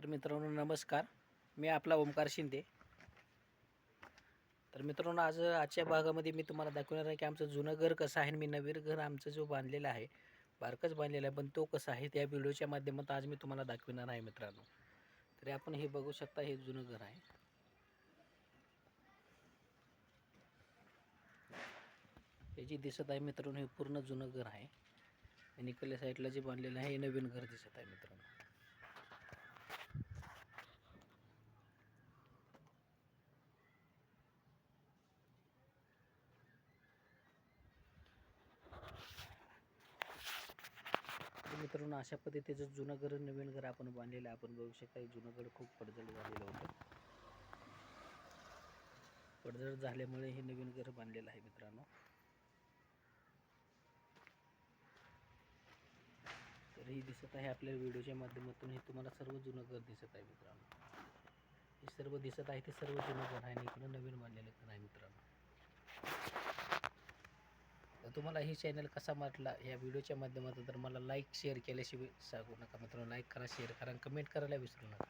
तर मित्रांनो नमस्कार. मी आपला ओमकार शिंदे. तर मित्रांनो आज आजच्या भागामध्ये मी तुम्हाला दाखवणार आहे की आमचं जुनं घर कसं आहे आणि मी नवीन घर आमचं जो बांधलेलं आहे बारकंच बांधलेला आहे पण तो कसा आहे त्या व्हिडिओच्या माध्यमातून आज मी तुम्हाला दाखवणार आहे मित्रांनो. तरी आपण हे बघू शकता हे जुनं घर आहे. हे जे दिसत आहे मित्रांनो हे पूर्ण जुनं घर आहे. आणि इकडल्या साईडला जे बांधलेलं आहे हे नवीन घर दिसत आहे मित्रांनो तर मित्रांनो अशा पद्धतीचं जुनं घर नवीन घर आपण बांधलेलं आहे. आपण बघू शकता जुनं घर खूप पडझड झालेलं होतं. पडझड झाल्यामुळे हे नवीन घर बांधलेलं आहे मित्रांनो. तर ही दिसत आहे आपल्या व्हिडिओच्या माध्यमातून. हे तुम्हाला सर्व जुनं घर दिसत आहे मित्रांनो. हे सर्व दिसत आहे ते सर्व जुनं घर आहे आणि इकडं नवीन बांधलेलं घर आहे मित्रांनो तर तुम्हाला ही चॅनल कसा वाटला या व्हिडिओच्या माध्यमातून तर मला लाईक शेअर केल्याशिवाय सांगू नका मित्रांनो. लाईक करा शेअर करा कमेंट करायला विसरू नका.